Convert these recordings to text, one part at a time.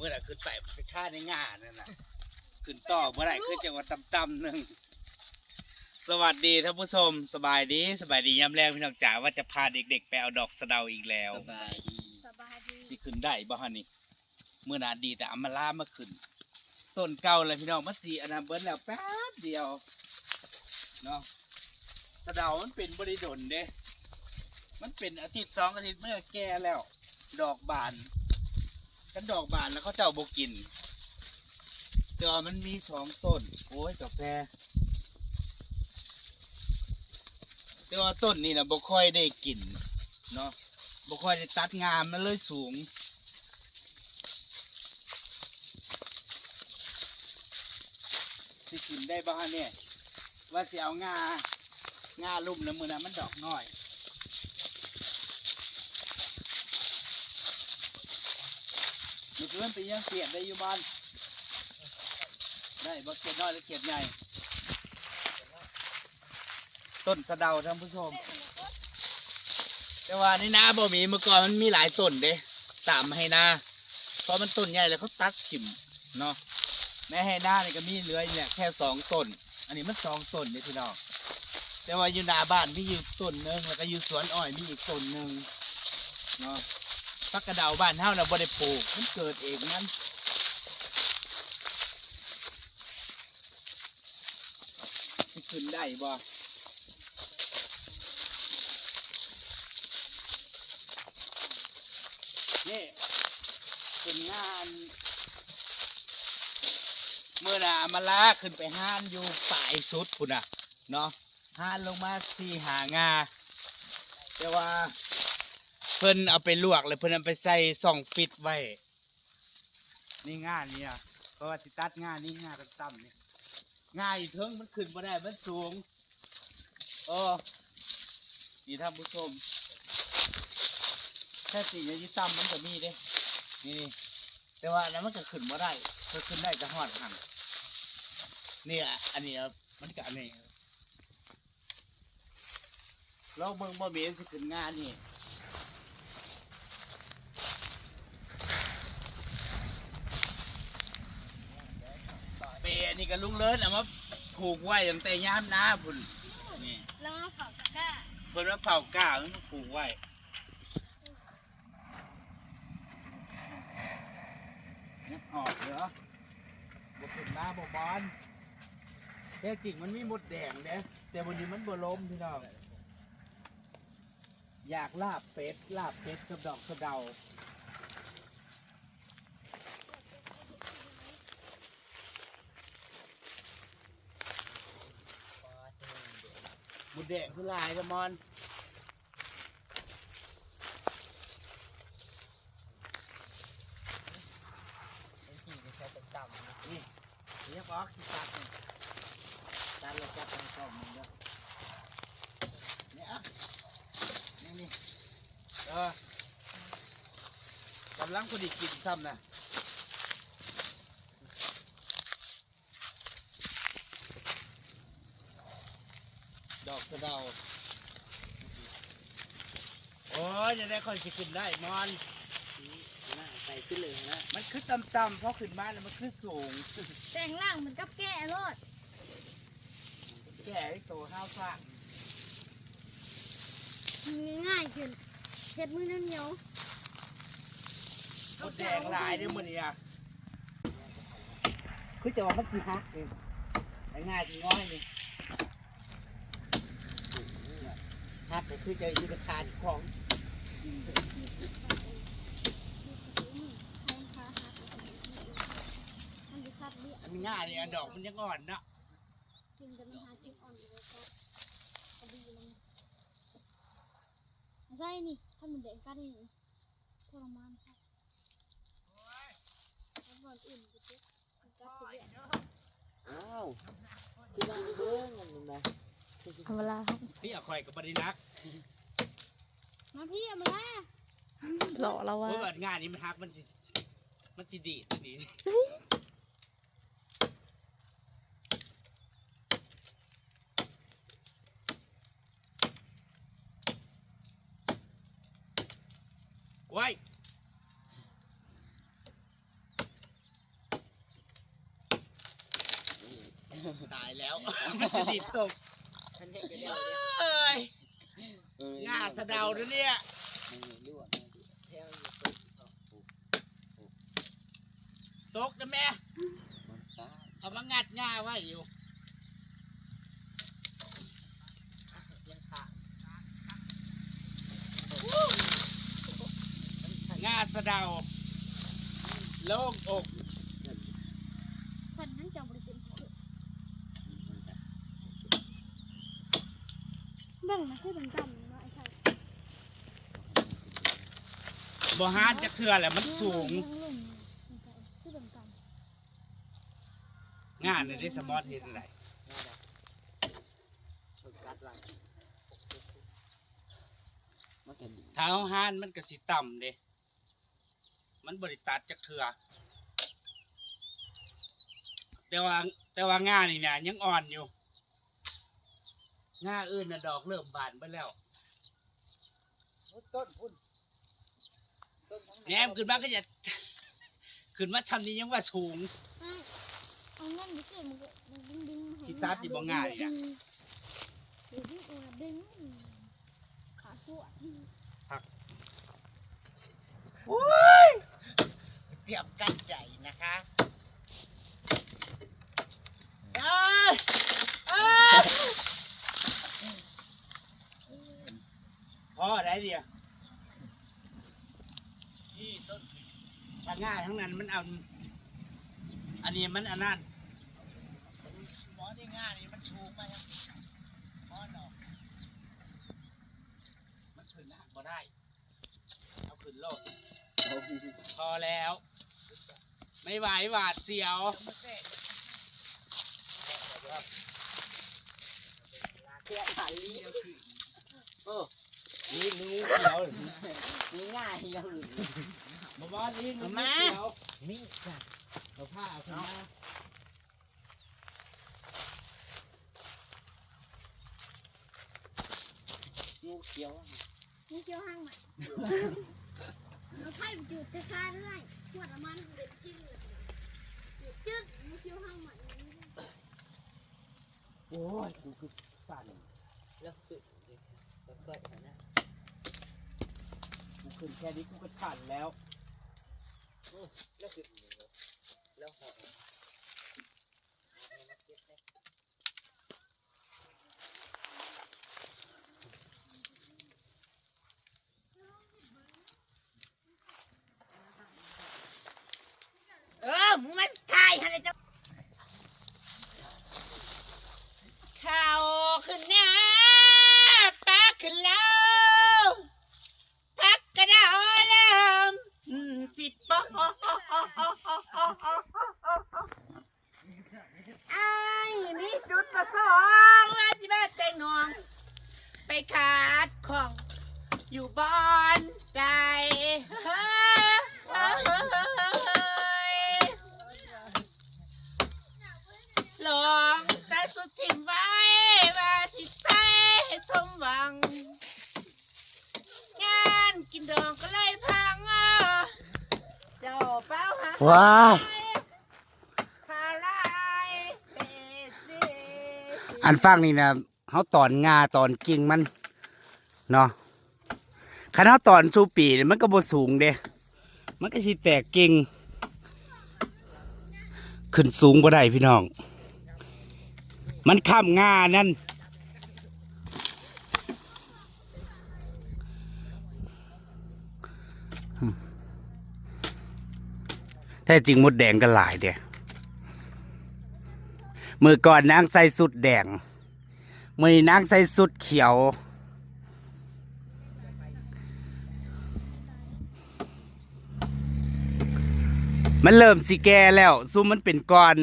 มื่อไหร่ขึ้นไปไปฆ่าในงานนั่นน่ะขึ้นต่อเมื่อไหร่ขึ้นจังหวัดต่ำๆหนึ่งสวัสดีท่านผู้ชมสบายดีสบายดียามแรงพี่น้องจ๋าว่าจะพาเด็กๆ ไปเอาดอกสะเดาอีกแล้วสบายดีสบายดีสิขึ้นได้บ่ฮะนี่เมื่อนาดีแต่อามาล่ามาขึ้นต้นเก่าเลยพี่น้องมันสีอันนั้นเบิ้แล้วแป๊บเดียวเนาะสะเดามันเป็นบริดลเด้ มันเป็นอาทิตย์สองอาทิตย์เมื่อแก่แล้ว ดอกบาน กันดอกบานแล้วเขาเจ้าบกินแต่ว่ามันมีสองต้น โอ้ยกาแฟแต่ว่าต้นนี่นะบ่ค่อยได้กินเนาะบ่ค่อยได้ตัดงามมันเลยสูงสิกินได้บ้างเนี่ยว่าสิเอางางาลุ่มน้ำมือนะมันดอกน้อย มีเพื่อนไปยังเกียดได้อยู่บ้านได้บ่เกียดน้อยหรือเกียดใหญ่ ต้นสะเดาท่านผู้ชม แต่ว่านี่นาบ่มีเมื่อก่อนมันมีหลายต้นเด้ตามให้นาเพราะมันต้นใหญ่แล้วเขาตัดกิ่มเนาะแม่ให้น้านี่ก็มีเหลือเนี่ยแค่สองต้น อันนี้มันสองต้นเนี่พี่น้องแต่ว่าอยู่หน้าบ้านมีอยู่ต้นหนึ่งแล้วก็อยู่สวนอ้อยมีอีกต้นหนึ่งเนาะ พักกระเดาวบ้านเฮาเราบ่ได้ปลูกมันเกิดเองมันขึ้นได้บ่นี่เป็นงานเมื่อน่ะมาลาขึ้นไปห้านอยู่ปลายสุดพุ่นน่ะเนาะห้านลงมาสี่หางาแต่ว่า เพิ่นเอาไปลวกเลยเพิ่นเอาไปใส่ส่องฟิตไว้นี่งานนี่อะเพราะว่าสิตัดงานนี่งานกันต่ำนี่งานอีเทิงมันขึ้นมาได้มันสูงโอ้นี่ท่านผู้ชมแค่สี่ยี่ต่ำมันก็มีเด้นี่นี่แต่ว่านั้นมันก็ขึ้นมาได้เพิ่นขึ้นได้จะหอดหันนี่อะอันนี้อะมันก็อันนี้ลองเบิ่งบ่มีสิขึ้นงานนี่ เปรนี่ก็ลุงเลิศเอามาผูกไว้ตั้งแต่ย่ามหน้าพุ่นนี่แล้วมาเผาตะกร้าเพิ่นว่าเผาก้ามันมาผูกไว้เนี่ยหอบเหรอบ่ขึ้นมาบ่บอนแต่จริงมันมีหมดแดงเด้แต่วันนี้มันบ่ล้มพี่น้องอยากลาบเป็ดลาบเป็ดกับดอกสะเดา หมุดแดงคือลายสมอนเป็นขี่ที่ใช้เป็นต่ำนะนี่เรียกว่าขี้ตัดนี่ตัดแล้วจับทางกล่องมันเด้อนี่อะนี่นี่เออกำลังพอดีกินซ้ำนะ อกสะเดาโอ้ยจะได้ค่อยสิขึ้นได้มอนน่าใส่ขึ้นเลยนะ มันคือต่ำๆเพราะขึ้นมาแล้วมันคือสูง แต่งร่างเหมือนกับแก่รถแก่ไอ้โตห้าวฟ้าง่ายขึ้นเห็ดมือเหนียวมดแดงหลายเด้อมื้อนี้อะคือจะว่ามันสิฮักเองไอ้ง่ายที่ง้อยนี่ ฮักก็คือจะอยู่ในคาเจ้าของมันจะคัดเบี้ยอันนี้ง่ายนี่อันดอกมันยังอ่อนเนาะอ่อนเลยก็กระดีลงใช่นี่ถ้ามันเด็กก็ได้ทรมานครับแล้วก่อนอื่นก็เจ็บมันก็เสียอ้าวที่บ้านเบิ้งมันมั เอเวลาพี่เอาข่อยกับบริรักมาพี่เอามาละหล่อเราว่าเปิดงานนี้มันฮักมันสิมันจีดีดีไว้ตายแล้ว มันจะดีดตก เด็กไปเดียวเดียวเอ้ยเออง่าสะเดาด้วยเนี่ยตกนะแม่เอามางัดง่าไว้อยู่งาดง่าสะเดาโล่งอก คนนั้นจะบริเป็นผู้ เบิ่งมาคือดำๆเนาะไอ้ชายบ่ฮานจะเคลือแหละมันสูงคือดำงานในได้สมอดเห็นอะไรง่ายดอกฝึกกัดหลังมันก็ดีเท้าฮานมันก็สิต่ำเด้มันบริตัดจากเถื่อแต่ว่าแต่ว่างานนี่เนี่ยยังอ่อนอยู่ ง่าอื่นน่ะดอกเริ่มบานไปแล้วต้นพุ่นต้นทั้งแหนมขึ้นมาก็จะขึ้นมาทำนี้ยังว่าสูงๆอ้ายเอาเงินไปซื้อมันก็ดึงดึงที่ตัดอยู่บ่ง่ายเนี่ยเดี๋ยวพี่กูน่ะดึงขาปวดเตรียมกันใจนะคะเอ้ยเอ้ย พ่อได้เดียวนี่ต้นทางง่ายทั้งนั้นมันเอา อันนี้มันอันนั้นหมอที่ง่ายนี่มันชูมาทั้งหมอดอกมันขึ้นหนักบ่ได้ เอาขึ้นโลดพอแล้ว ไม่ไหวหวาดเสียวเที่ยวขาลีเออ นี่นูเขียวนี่ง่ายยังหรือมาบ้านนี่นูเขียวมีจ้ะเอาผ้าเอาขึ้นมางูเขียวมีเกี่ยวห้างใหม่เอาไข่ไปจุดจะฆ่าได้ขวดละมันเด็ดชิ้นจืดมีเกี่ยวห้างใหม่โอ้ยกูคือสั่นแล้วฝึกแล้วก็นะ ถึงแค่นี้กูก็สั่นแล้ว แล้วคือแล้วหออมึงมันถ่ายอะไรจะข่าวขึ้นหน้าปลาขึ้นแล้วพักกระดาลำอืมสิบปอไอ้ายมีจุดประสงค์ว่าจะมาแต่งนอง ไปขาดของ อยู่บอนใดเฮ้ยหลองแต่สุดทิมไว้ว่าสิใส่ให้สมหวัง งาน กินดองก็เลยพังอะเจ้าเป้าหาว้าคาไรเปสิอันฟังนี่นะเขาตอนงาตอนกิ่งมันเนาะคันเขาตอนสูปีนี่มันก็บ่สูงเด้มันก็สิแตกกิ่งขึ้นสูงบ่ได้พี่น้อง มันข้ามงานั่น ท้จริงมดแดงก็หลายเด้มือก่อนนางใส่สุดแดง มือนี้นางใส่สุดเขียวมันเริ่มสิแก่แล้ว ซุมมันเป็นก้อน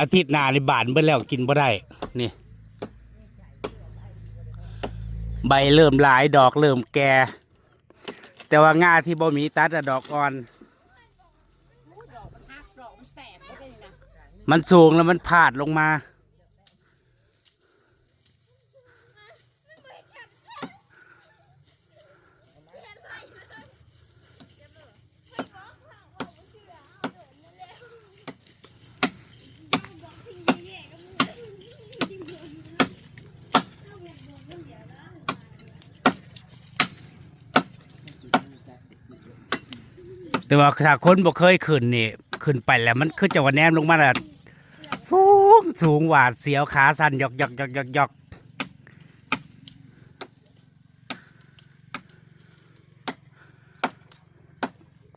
อาทิตย์หน้าในบานเบิ่แล้วกินบ่ได้ นี่ ใบเริ่มหลายดอกเริ่มแก่ แต่ว่างาที่บ่มีตัดอะดอกอ่อนดอกมันหักดอกมันแตกไม่ได้นะมันสูงแล้วมันพาดลงมา แต่ว่าถ้าคนบ่เคยขึ้นนี่ขึ้นไปแล้วมันคือจะว่าแนมลงมาแล้วสูงสูงหวาดเสียวขาสั่นหยอกหยอกหยอกหยอกหยอก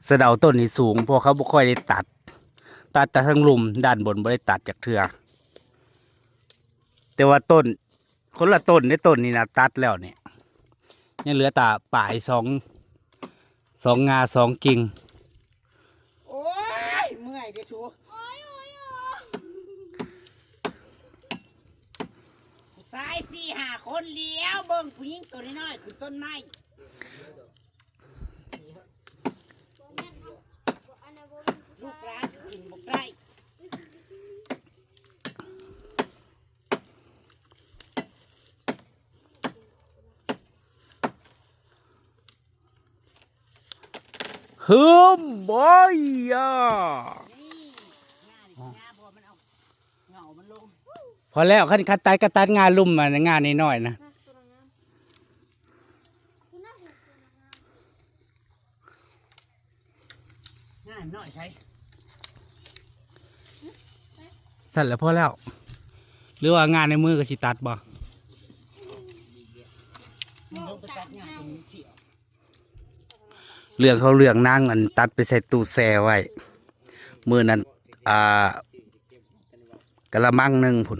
สะเดาต้นนี่สูงพราะเขาบ่ค่อยได้ตัด ตัดแต่ทั้งลุมด้านบนบ่ได้ตัดจากเทือแต่ว่าต้น คนละต้นในต้นนี่นะตัดแล้วเนี่ยยังเหลือแตาป่ายสองสองงาสองกิ่ง โอ้ยเมื่อยเด้อชู โอ้ยโอ้ยโอ้ย สายสี่ห้าคนเลี้ ยวเบิ่งผู้หญิงตัวน้อยๆคือต้นไม้บ่แม่นเนาะบ่อันนั้นบ่แม่นผู้ลูกชายหลานกินบ่ได้ฮึมบอยอะนี่งาดิงาพอมันเอาเหงามันลงพอแล้วขั้นคัดตัดก็ตัดงานลุ่มมางานน้อยๆนะนะตัวงามคุณน่าสิตัวงาม งาน้อยใช่ สั่นแล้วพอแล้ว หรือว่างานในมือก็สิตัดบ่เรื่องเขาเรื่องนั่งอันตัดไปใส่ตู้แช่ไว้ มือนั้นอ่ากะละมังหนึ่งผุน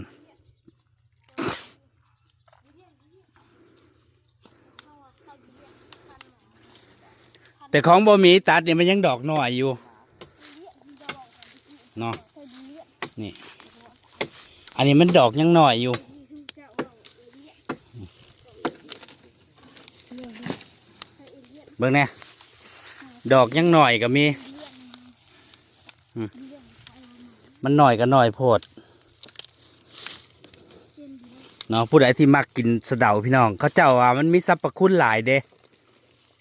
แต่ของบ่มีตัดเนี่ยมันยังดอกน้อยอยู่เนาะนี่ อันนี้มันดอกยังหน้อยอยู่ เบิ่งแน่ดอกยังหน่อยก็มี มันหน่อยก็หน่อยโพดเนาะผู้ใดที่มักกินสะเดาพี่น้อง เขาเจ้าว่ามันมีสรรพคุณหลายเด้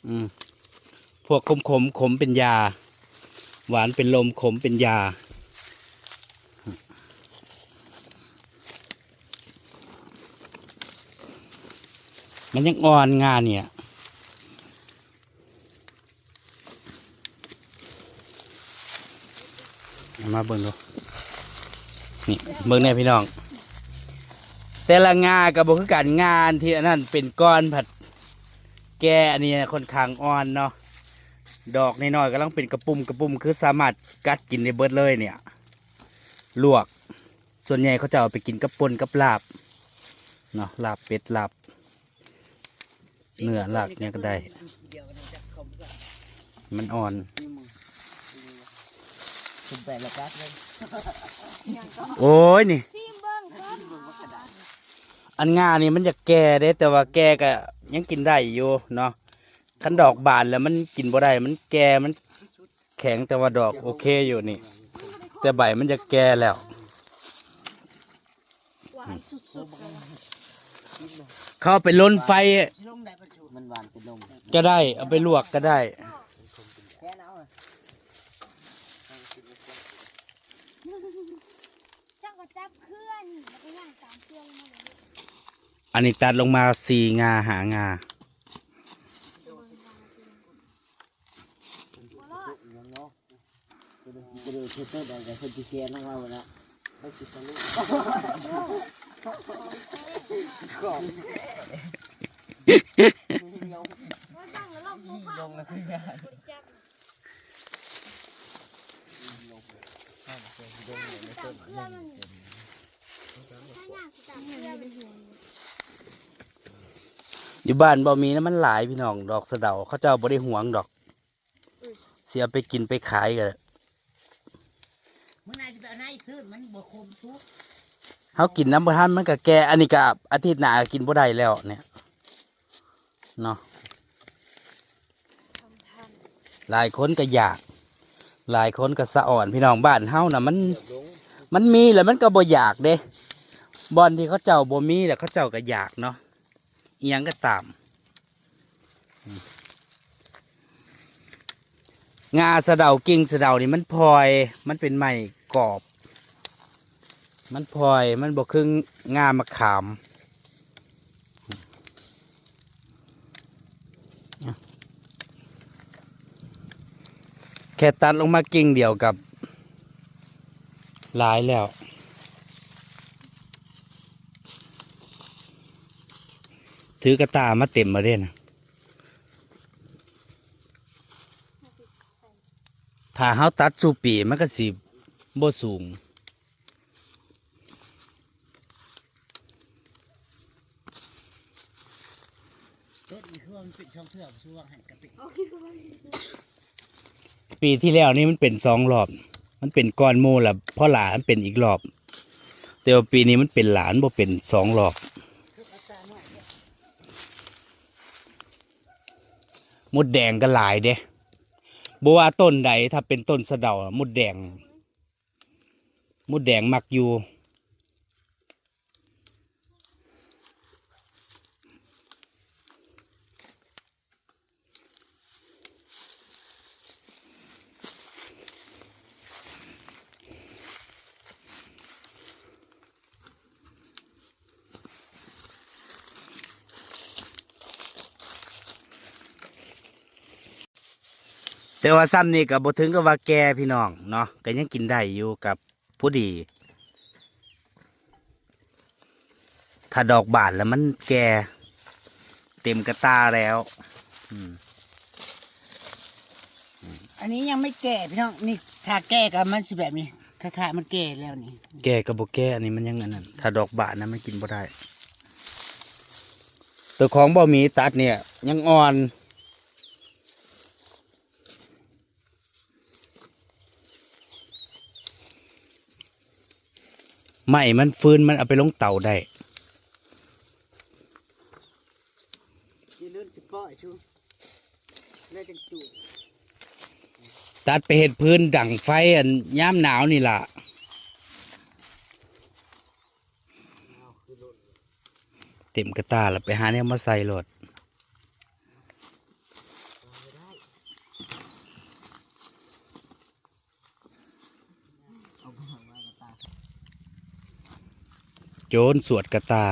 อืมพวกขมขมขมเป็นยา หวานเป็นลมขมเป็นยา มันยังอ่อนงานเนี่ย มาเบิ่งดู นี่เบิ่งแน่พี่น้อง แต่ละงากับบคือการงานที่อันนั้นเป็นก้อนผัดแก่อันนี้ค่อนข้างอ่อนเนาะ ดอกน้อยๆกำลังเป็นกระปุ่มกระปุ่มคือสามารถกัดกินได้เบิดเลยเนี่ย ลวก ส่วนใหญ่เขาจะเอาไปกินกับปนกับลาบเนาะลาบเป็ดลาบ เนื้อลากเนี่ยก็ได้ มันอ่อนโอ้ยนี่ อันงานี่มันจะแก่เด้แต่ว่าแก่ก็ยังกินได้อยู่เนาะคันดอกบานแล้วมันกินบ่ได้ มันแก่มันแข็งแต่ว่าดอกโอเคอยู่นี่ แต่ใบมันจะแก่แล้ว หวาเขาไปล้นไฟมันหวานเป็นนมก็ได้ เอาไปลวกก็ได้ แค่นั้นเอาอะจังก็จับเคลื่อนแล้วก็ย่างตามเครื่องมาเลยอันนี้ตัดลงมาสี่งาหางาบ่รอดยังเนาะจะดูจะดูเต้นอะไรกันที่เชียร์น้องเราละให้ติดตะลุกว่าจังแล้วเราผู้ผ่าลงแล้วพี่ยาบ่จับถ้าย่างสิตามเครื่องมันถ้าย่างสิตามเครื่ อยู่บ้านบ่มีนะมันหลายพี่น้อง ดอกสะเดาเขาเจ้าบ่ได้หวงดอก เสียไปกินไปขายกันมื่อนายจะไปเอาไหนซื้อมันบ่คมซุก เขากินน้ำบ่ทันมันก็แก่อันนี้ก็อาทิตย์หน้ากินบ่ได้แล้วเนี่ยเนาะหลายคนก็อยาก หลายคนก็สะอ่อนพี่น้องบ้านเฮานะมัน มันมีแล้วมันก็บ่อยากเด้บอนที่เขาเจ้าบ่มีแล้วเขาเจ้าก็อยากเนาะเอียงก็ตามงาสะเดากิ่งสะเดานี่มันพลอย มันเป็นไม้กรอบ มันพลอยมันบ่คืองามะขามแค่ตัดลงมากิ่งเดียวกับหลายแล้ว ถือกระตามาเต็มมาเด้นะถ้าเฮาตัดสูปีมันก็สิบ่สูง ต้นมีเครื่องสิช่องเทือกช่วงหันกะปิปีที่แล้วนี่มันเป็นสองรอบ มันเป็นก้อนหมูละพ่อหลานเป็นอีกรอบ แต่ว่าปีนี้มันเป็นหลานบ่เป็นสองรอบมดแดงก็หลายเด้บ่ว่าต้นใดถ้าเป็นต้นสะเดามดแดง มดแดงมักอยู่ แต่ว่าซ้ำนี่ก็บ่ถึงกับว่าแก่พี่น้องเนาะก็ยังกินได้อยู่กับผู้ดี ถ้าดอกบานแล้วมันแก่เต็มกระตาแล้วอืมอันนี้ยังไม่แก่พี่น้องนี่ถ้าแก่ก็มันสิแบบนี้คล้ายๆมันแก่แล้วนี่ แก่กับบ่แก่อันนี้มันยังอันนั้นถ้าดอกบานนะมันกินบ่ได้ตัวของบ่มีตัดเนี่ย ยังอ่อน ไม่มันฟืนมันเอาไปลงเตาได้ยืนลื่นสิป้อยชูแล้วจังจูดตัดไปเห็ดพื้นดังไฟอันย่ามหนาวนี่ล่ะเต็มกระตาแล้วไปหาเนี่ยมาใส่รถ โจรสวดกระตา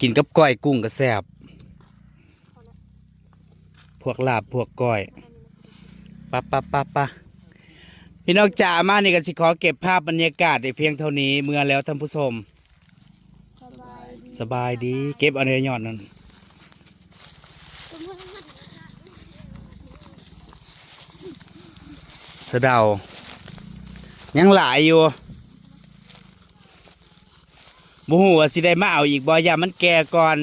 กินกับก้อยกุ้งก็แซบพวกลาบพวกก้อยปะปะปะปะพี่น้องจ๋ามานี่ก็สิขอเก็บภาพบรรยากาศในเพียงเท่านี้เมื่อแล้วท่านผู้ชมสบายดี เก็บอันเนยอดนั่นสะเดา ยังหลายอยู่บูหัวสิได้มาเอาอีกบ่อยามันแก่ก่อน